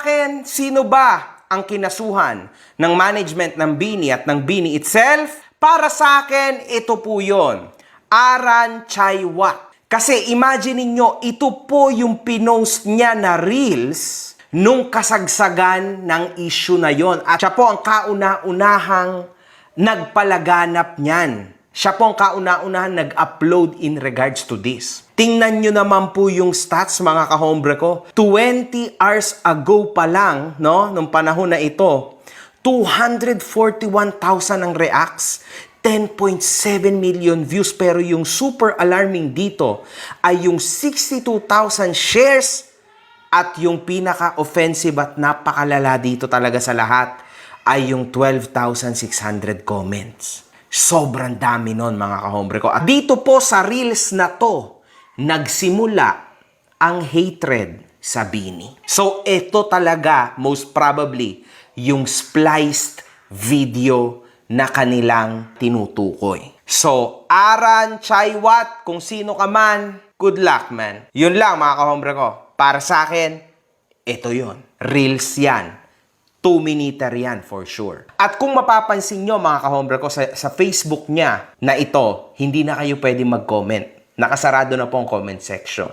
akin, sino ba ang kinasuhan ng management ng Bini at ng Bini itself? Para sa akin, ito po yon. Aran Chaiwat. Kasi imagine ninyo, ito po yung pinost niya na reels nung kasagsagan ng issue na yon. At siya po ang kauna-unahang nagpalaganap niyan. Siya po ang kauna-unahan nag-upload in regards to this. Tingnan nyo naman po yung stats mga kahombre ko. 20 hours ago pa lang, no, nung panahon na ito, 241,000 ang reacts, 10.7 million views. Pero yung super alarming dito ay yung 62,000 shares at yung pinaka-offensive at napakalala dito talaga sa lahat ay yung 12,600 comments. Sobrang dami nun mga kahombre ko. At dito po sa reels na to, nagsimula ang hatred sa Bini. So ito talaga most probably yung spliced video na kanilang tinutukoy. So, Aran Chaiwat, kung sino ka man, good luck man. Yun lang mga kahombre ko. Para sa akin, ito yon. Reels yan. Two-miniter yan for sure. At kung mapapansin nyo mga kahombre ko sa, sa Facebook niya na ito, hindi na kayo pwede mag-comment. Nakasarado na po ang comment section.